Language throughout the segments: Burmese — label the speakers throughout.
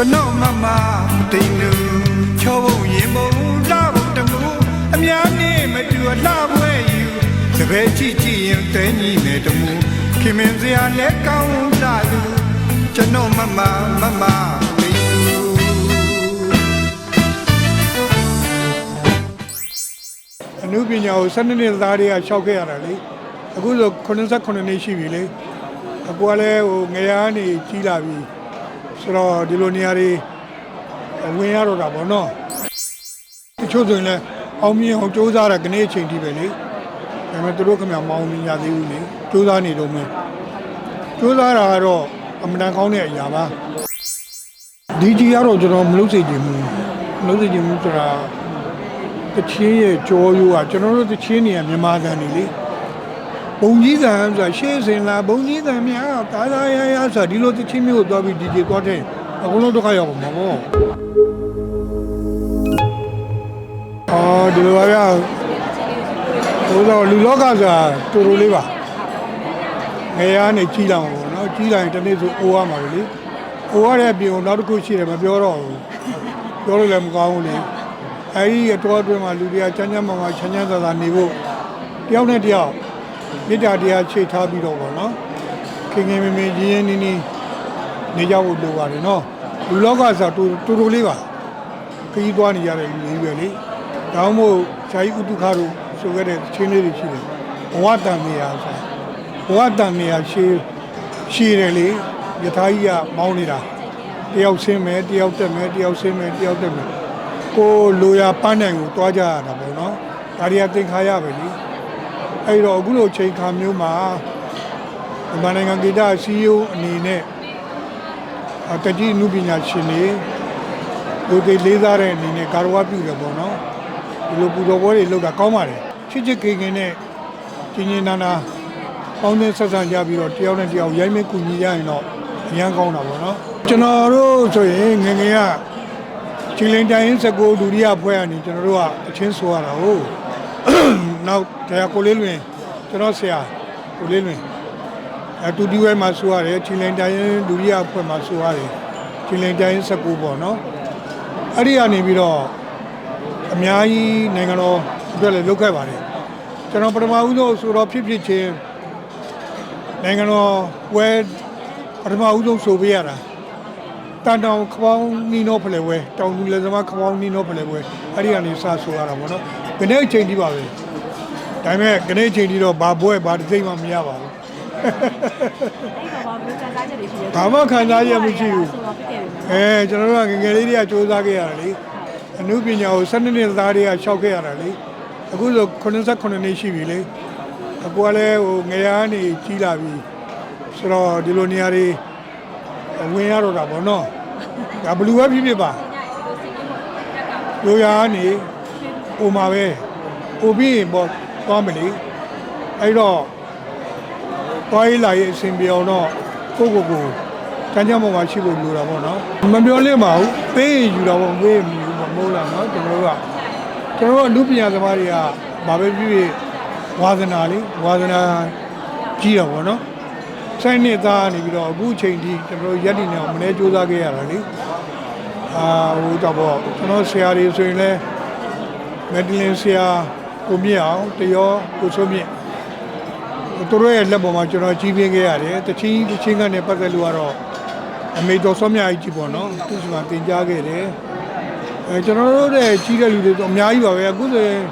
Speaker 1: ကျွန်တော်မမတိမ်နူချောဖို့ရင်မုံလာဖို့တမှုအများနဲ့မတူအလှပွဲယူတပည့်ကြည့်ကြည့်ရင်တဲညီနဲ့တမှုခင်မင်စရာလက်ကောင်းလာသူကျွန်တော်မမမမတိမ်နူ
Speaker 2: အနုပညာကို12နှစ်သားတွေကရှောက်ခဲ့ရတာလေအခုဆို89နှစ်ရှိပြီလေအကူကလည်းဟိုငရမ်းနေကြီးလာပြီ ဆိုတော့ဒီလိုနေရာတွေဝင်ရတော့တာပေါ့နော်တချို့ဆိုရင်လည်းအောင်မြင်အောင်စူးစမ်းတာကနေ့အချိန်ထိပဲလေဒါပေမဲ့သူတို့ခင်ဗျာမအောင်မြင်ရသေးဘူးလေစူးစမ်းနေတော့မယ်စူးစမ်းတာကတော့အမှန်တန်ကောင်းတဲ့အရာပါဒီကြီးကတော့ကျွန်တော်မလုပ်စေချင်ဘူးမလုပ်စေချင်ဘူးဆိုတာတချင်းရဲ့ကြောရိုးကကျွန်တော်တို့တချင်းနေရမြန်မာတန်နေလေ ဘုံကြီးတန်ဆိုတာရှေးစင်လာဘုံကြီးတန်များကာသာရရဆိုတာဒီလိုတချင်းမျိုးကိုသွားပြီး DJ သွားတဲ့အခုလုံးတော့ခရောက်မှာပေါ့အော်ဒီလိုပါဗျာဘိုးတော်လူလောကဆိုတာတူတူလေးပါငယ်ရနေကြီးလာမှာပေါ့နော်ကြီးလာရင်တစ်နေ့ဆိုအိုးရမှာပဲလေအိုးရတဲ့အပြင်ကိုနောက်တစ်ခုရှိတယ်မပြောတော့ဘူးပြောလို့လည်းမကောင်းဘူးလေအဲဒီအတော်အတွင်းမှာလူတွေကချမ်းချမ်းမာမာချမ်းချမ်းသာသာနေဖို့တယောက်နဲ့တယောက် မေတ္တာတရားချိတ်ထားပြီးတော့ပေါ့နော်ခင်ခင်မင်မင်ရင်းရင်းနှီးနှီးနေကြဖို့လိုပါတယ်နော်လူလောကဆိုတူတူတူလေးပါခကြီးသွားနေကြတဲ့လူတွေပဲလေဒါမှမဟုတ်ဇာယီဥတုခါတို့ဆိုခဲ့တဲ့ချင်းလေးတွေရှိတယ်ဘဝတန်နေရာဆိုဘဝတန်နေရာရှိရှိတယ်လေယထာကြီးကမောင်းနေတာတယောက်ဆင်းမယ်တယောက်တက်မယ်တယောက်ဆင်းမယ်တယောက်တက်မယ်ကိုလိုရာပန်းနိုင်ကိုတွားကြရတာပေါ့နော်ဒါတွေကသင်္ခါရပဲလी အဲ့တော့အခုလိုချိန်ခါမျိုးမှာမြန်မာနိုင်ငံဂီတစီယိုအနေနဲ့အတတိနုပညာရှင်တွေလူတွေလေးစားတဲ့အနေနဲ့ကာရဝပြုတယ်ပေါ့နော်ဒီလိုပူတော်ပွဲတွေလုပ်တာကောင်းပါတယ်ချစ်ချစ်ခင်ခင်နဲ့ကျင်းကျင်းနာနာပေါင်းသင်းဆက်ဆံကြပြီးတော့တယောက်နဲ့တယောက်ရိုင်းမဲကူညီရရင်တော့အရန်ကောင်းတာပေါ့နော်ကျွန်တော်တို့ဆိုရင်ငယ်ငယ်ကချင်းလင်းတိုင်းစကိုဒုတိယဖွဲ့ကနေကျွန်တော်တို့ကအချင်းဆိုရတာဟုတ် နောက်တရားကိုလေးလွင်ကျွန်တော်ဆရာကိုလေးလွင်အတူတူဝဲမှာဆိုရတယ်ချင်းလင်းတိုင်းဒုတိယဖွဲ့မှာဆိုရတယ်ချင်းလင်းတိုင်းစကိုပေါ့နော်အဲ့ဒီကနေပြီးတော့အများကြီးနိုင်ငံတော်အတွက်လည်းလုပ်ခဲ့ပါတယ်ကျွန်တော်ပထမဦးဆုံးဆိုတော့ဖြစ်ဖြစ်ချင်းနိုင်ငံတော်ဝဲပထမဦးဆုံးဆိုပေးရတာတန်တောင်ခပေါင်းနီနောဖလဲဝဲတောင်သူလက်သမားခပေါင်းနီနောဖလဲဝဲအဲ့ဒီကနေစဆိုရတာပေါ့နော်ခနေ့အချိန်ဒီပါပဲ ဒါပေမဲ့ခနေ့အချိန်ဒီတော့ဘာဘွဲဘာတစ်စိမ့်မှမရပါဘူး
Speaker 3: အဲ့တော့ဘာမျိုးစကားချက်တွေရှိလဲ
Speaker 2: ဘာမှခံစားရမရှိဘူး
Speaker 3: ဆိုတော့ဖြစ်ခဲ့ပြီ
Speaker 2: အဲကျွန်တော်တို့ကငယ်ငယ်လေးတွေကစူးစမ်းခဲ့ရတယ်လေအနုပညာကို12နှစ်သားတွေကရှောက်ခဲ့ရတာလေအခုဆို89နှစ်ရှိပြီလေအကူကလည်းဟိုငယ်ရန်နေကြီးလာပြီဆိုတော့ဒီလိုနေရာတွေဝင်ရတော့တာပေါ့နော်ဒါဘလူးပဲဖြစ်ဖြစ်ပါရိုးရာကနေဟိုမှာပဲဟိုပြီးရင်ပေါ့ သွားမလို့အဲ့တော့သွားရေးလာရေးအစဉ်ပြောင်းတော့ကိုယ့်ကိုယ်ကိုတန်းကြမ်းပေါ်မှာရှိဖို့လိုတာပေါ့နော်မပြောလင့်ပါဘူးပေးရင်ယူတာပေါ့ပေးရင်မယူဘူးမဟုတ်လားနော်ကျွန်တော်တို့ကကျွန်တော်တို့အမှုပညာသမားတွေကဘာပဲဖြစ်ဖြစ်ဝါသနာလေးဝါသနာကြီးတော့ပေါ့နော်ဆိုင်နှစ်သားနေပြီးတော့အခုချိန်ထိကျွန်တော်တို့ရက်တည်နေအောင်မနေ့စူးစမ်းခဲ့ရတာလေအာဟိုတော့ပေါ့ကျွန်တော်ဆရာတွေဆိုရင်လည်းမက်ဒလင်ဆရာ ကိုမြင့်အောင်တရောကိုစိုးမြင့်သူတို့ရဲ့လက်ပေါ်မှာကျွန်တော်ကြီးပြင်းခဲ့ရတယ်တချင်းတချင်းကနေပတ်သက်လို့ကတော့အမေတော်စောမြအကြီးပေါ့နော်သူကတင် जा ခဲ့တယ်အဲကျွန်တော်တို့တဲ့ကြီးတဲ့လူတွေတော့အများကြီးပါပဲအခုဆိုရင်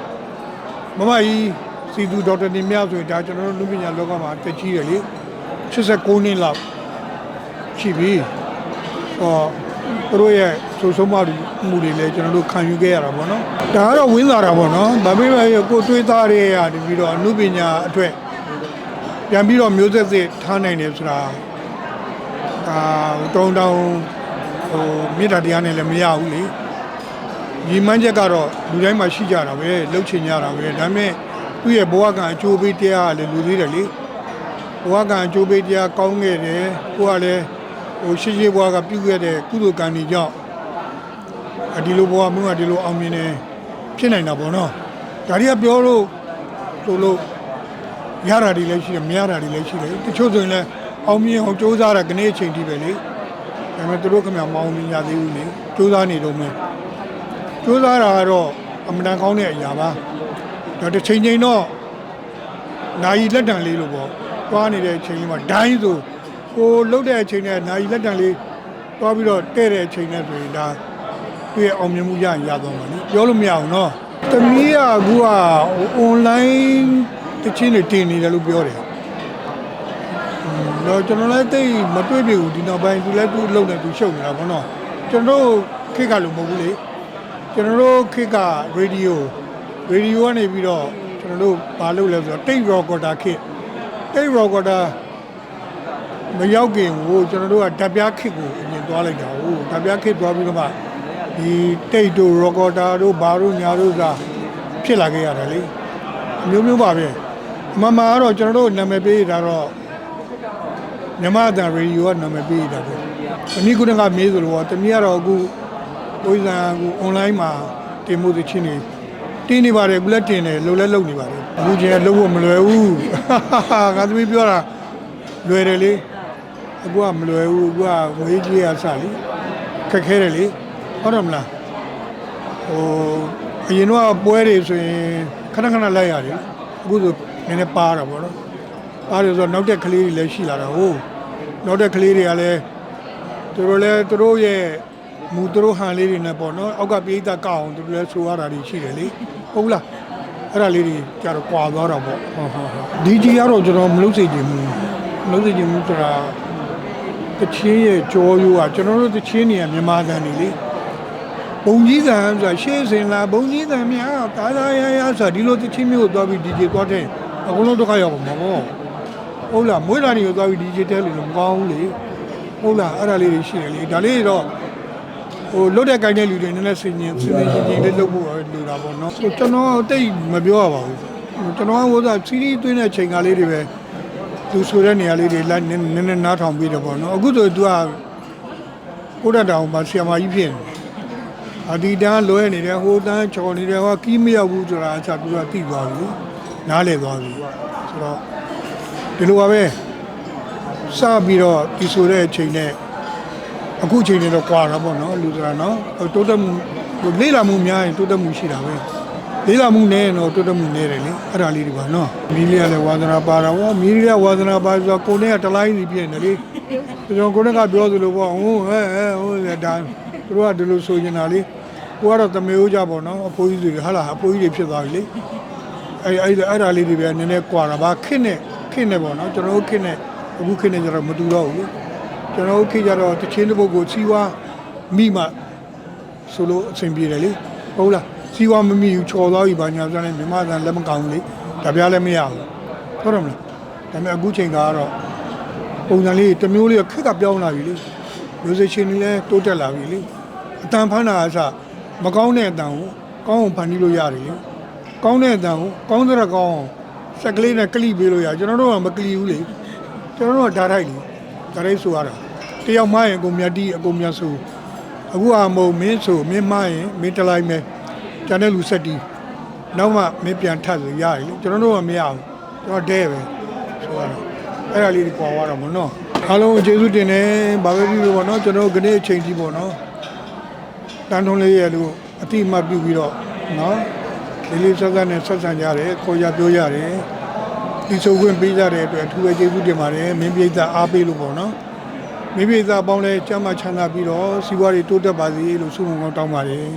Speaker 2: မမကြီးစီသူဒေါက်တာနေမြဆိုရင်ဒါကျွန်တော်တို့လူပညာလောကမှာတက်ကြီးတယ်လေ89နှစ်လောက်ရှိပြီဟောသူတို့ရဲ့ ဆိုဆုံးမမှုတွေလည်းကျွန်တော်တို့ခံယူခဲ့ရတာပေါ့နော်ဒါကတော့ဝင်းလာတာပေါ့နော်ဗမေးပဲကိုတွေးသားတွေရတပြီးတော့အမှုပညာအတွေ့ပြန်ပြီးတော့မျိုးဆက်စစ်ထားနိုင်တယ်ဆိုတာဒါတုံတောင်ဟိုမေတ္တာတရားနဲ့လည်းမရဘူးလေညီမန်းချက်ကတော့လူတိုင်းမှာရှိကြတာပဲလှုပ်ချင်ကြတာပဲဒါပေမဲ့သူ့ရဲ့ဘဝကအကျိုးပေးတရားကလည်းလူသေးတယ်လေဘဝကအကျိုးပေးတရားကောင်းခဲ့တယ်ကိုကလည်းဟိုရှိရှိဘွားကပြုခဲ့တဲ့ကုသိုလ်ကံတွေကြောင့်အ ဒီလိုဘွားမျိုးကဒီလိုအောင်မြင်နေဖြစ်နိုင်တာပေါ့နော်ဒါတွေကပြောလို့ဆိုလို့ရတာတွေလည်းရှိတယ်မရတာတွေလည်းရှိတယ်တချို့ဆိုရင်လည်းအောင်မြင်အောင်စ조사တာကနေ့အချိန်ထိပဲလေဒါပေမဲ့သူတို့ခင်ဗျာမောင်းနေရသေးဘူးလေစူးစမ်းနေတော့မယ်စူးစမ်းတာကတော့အမှန်တန်ကောင်းတဲ့အရာပါဒါတစ်ချိန်ချိန်တော့နိုင်လက်တံလေးလို့ပေါ့တွားနေတဲ့အချိန်လေးမှာဒိုင်းဆိုကိုလှုပ်တဲ့အချိန်နဲ့နိုင်လက်တံလေးတွားပြီးတော့တဲ့တဲ့အချိန်နဲ့ဆိုရင်ဒါ သူ့ရဲ့အောင်မြင်မှုရရင်ရသွားမှာလေပြောလို့မရအောင်နော်တမီးကအခုက online တချင်းတွေတင်နေတယ်လို့ပြောတယ်တော့ကျွန်တော်လည်းတိတ်မတွေ့ပြီဘူးဒီနောက်ပိုင်းသူလည်းသူ့အလုပ်နဲ့သူရှုပ်နေတာပေါ့နော်ကျွန်တော်တို့ခေတ်ကလို့မဟုတ်ဘူးလေကျွန်တော်တို့ခေတ်ကရေဒီယိုရေဒီယိုကနေပြီးတော့ကျွန်တော်တို့မလုပ်လဲဆိုတော့တိတ်ရော်ကော်တာခေတ်တိတ်ရော်ကော်တာမရောက်ခင်ကိုကျွန်တော်တို့ကဓာတ်ပြားခေတ်ကိုအရင်သွားလိုက်တာဟုတ်ဓာတ်ပြားခေတ်သွားပြီးတော့မှ ဒီတိတ်တို့ရော်ကော်တာတို့ဘာတို့ညာတို့ကဖြစ်လာခဲ့ရတယ်လေအမျိုးမျိုးပါပဲအမမကတော့ကျွန်တော်တို့နာမည်ပေးတာတော့မြမအတန်ရေဒီယိုကနာမည်ပေးတာပေါ့။သမီးကုန်းကမေးဆိုလို့တမီးကတော့အခုကိုယ်စံအခု online မှာတင်မှုသချင်းနေတင်နေပါတယ်အခုလည်းတင်တယ်လှုပ်လဲလှုပ်နေပါတယ်။အခုကျရင်လှုပ်ဖို့မလွယ်ဘူး။ငါသမီးပြောတာလွယ်တယ်လေ။အခုကမလွယ်ဘူးအခုကငွေကြီးရစလေခက်ခဲတယ်လေ ဟုတ်တယ်မလား။ဟိုအရင်တော့ပွဲတွေဆိုရင်ခဏခဏလိုက်ရတယ်အခုဆိုနည်းနည်းပါတာပေါ့နော်။အားရဆိုတော့နောက်တဲ့ကလေးတွေလည်းရှိလာတာဟုတ်နောက်တဲ့ကလေးတွေကလည်းသူတို့လည်းသူတို့ရဲ့မူသူတို့ဟန်လေးတွေနဲ့ပေါ့နော်အောက်ကပြေးသက်ကောက်အောင်သူတို့လည်းဆိုရတာတွေရှိတယ်လေဟုတ်လားအဲ့ဒါလေးတွေကြတော့ကွာသွားတာပေါ့ဟုတ်ဟုတ်ဟုတ်ဒီကြီးကတော့ကျွန်တော်မလုပ်စေချင်ဘူးမလုပ်စေချင်ဘူးဆိုတာတချင်းရဲ့ကြောရိုးကကျွန်တော်တို့တချင်းနေရမြန်မာတန်နေလေ ဘုံကြီးတန်ဆိုတာရှေးစင်လာဘုံကြီးတန်များတာသာရရဆိုတာဒီလိုတချင်းမျိုးကိုသွားပြီး DJ သွားတဲ့အကုန်လုံးဒုက္ခရောက်ပါမှာပေါ့ဟုတ်လားမွေးလာနေရောသွားပြီးဒီဂျစ်တဲလို့မကောင်းဘူးလေဟုတ်လားအဲ့ဒါလေးတွေရှိတယ်လေဒါလေးတွေတော့ဟိုလွတ်တဲ့ကိုင်းတဲ့လူတွေနည်းနည်းဆင်ញင်ဆင်ញင်ချင်းချင်းလေးလုပ်ဖို့လိုတာပေါ့နော်ဟိုကျွန်တော်တိတ်မပြောရပါဘူးကျွန်တော်ကဟိုသာစီးရီးသွင်းတဲ့ချိန်ကားလေးတွေပဲသူဆိုတဲ့နေရာလေးတွေလိုက်နည်းနည်းနည်းနားထောင်ပြီးတယ်ပေါ့နော်အခုဆိုသူကကိုရတောင်မှာဆီယမာကြီးဖြစ်နေ အဒီတန်းလွဲနေတယ်ဟိုတန်းချော်နေတယ်ဟောကီးမရောက်ဘူးဆိုတာအချသူကသိသွားပြီနားလည်သွားပြီဆိုတော့ဒီလိုပါပဲစပြီးတော့ဒီဆိုတဲ့အချိန်နဲ့အခုအချိန်နဲ့တော့ကွာတာပေါ့နော်လူဆိုတာနော်ဟိုတိုးတက်မှုဟိုလေးလာမှုများရင်တိုးတက်မှုရှိတာပဲလေးလာမှုနည်းရင်တော့တိုးတက်မှုနည်းတယ်လေအဲ့ဒါလေးဒီပါနော်မီလီယာလည်းဝါသနာပါတာဟောမီလီယာဝါသနာပါဆိုတော့ကိုနဲ့ကတလိုင်းစီပြည့်နေလေကျွန်တော်ကိုနဲ့ကပြောသလိုပေါ့ဟိုဟဲ့ဟဲ့ဟိုဒါသူတို့ကဒီလိုဆိုနေတာလေ ကိုကတော့တမေဦးကြပေါ့နော်အဖိုးကြီးတွေဟာလာအဖိုးကြီးတွေဖြစ်သွားပြီလေအဲ့အဲ့အဲ့ဒါလေးတွေပဲနည်းနည်းကွာတာပါခင့်နဲ့ခင့်နဲ့ပေါ့နော်ကျွန်တော်တို့ခင့်နဲ့အခုခင့်နဲ့ကျတော့မတူတော့ဘူးလေကျွန်တော်တို့ခင့်ကြတော့တချင်းတစ်ပုတ်ကိုစီဝါမိမှဆိုလို့အဆင်ပြေတယ်လေဟုတ်လားစီဝါမမိဘူးချော်သွားပြီဘာညာဆိုရင်မြမဆန်လက်မကောင်းဘူးလေတပြားလည်းမရဘူးဟုတ်တယ်မလားဒါပေမဲ့အခုချိန်ကတော့ပုံစံလေးတစ်မျိုးလေးခက်ကပြောင်းလာပြီလေမျိုးစိချင်းလေးလည်းတိုးတက်လာပြီလေအတန်ဖမ်းတာအစ မကောင်းတဲ့အတန်ကိုကောင်းအောင်ဖန်တီးလို့ရတယ်လေကောင်းတဲ့အတန်ကိုကောင်းတဲ့ကောင်းအောင်စက်ကလေးနဲ့ကလိပေးလို့ရကျွန်တော်တို့ကမကလိဘူးလေကျွန်တော်တို့ကဓာတ်ရိုက်လေဓာတ်ရိုက်ဆိုရတာတယောက်မရင်အကုန်မြတ်တီးအကုန်မြတ်ဆိုအခုကမဟုတ်မင်းဆိုမင်းမရင်မင်းတလိုက်မယ်ကျန်တဲ့လူဆက်တီးနောက်မှမင်းပြန်ထပ်ဆိုရတယ်လေကျွန်တော်တို့ကမရဘူးကျွန်တော်ဒဲပဲဆိုရတာအဲ့ဒါလေးကိုပေါ်သွားတော့မနော်အားလုံးကျေးဇူးတင်တယ်ဘာပဲဖြစ်လို့ပေါ့နော်ကျွန်တော်တို့ခနေ့အချိန်ကြီးပေါ့နော် တန်ထုံးလေးရဲ့လူအတိအမှတ်ပြုပြီးတော့နော်လေးလေးဆက်ဆက်နဲ့ဆက်ဆံကြတယ်ခေါ်ရပြောရတယ်ဒီဆိုခွင့်ပေးကြတဲ့အတွက်အထူးပဲကျေးဇူးတင်ပါတယ်မင်းပြိဿအားပေးလို့ပေါ့နော်မင်းပြိဿအပေါင်းလဲကျမ်းမချမ်းသာပြီးတော့စီးပွားရေးတိုးတက်ပါစေလို့ဆုမွန်ကောင်းတောင်းပါတယ်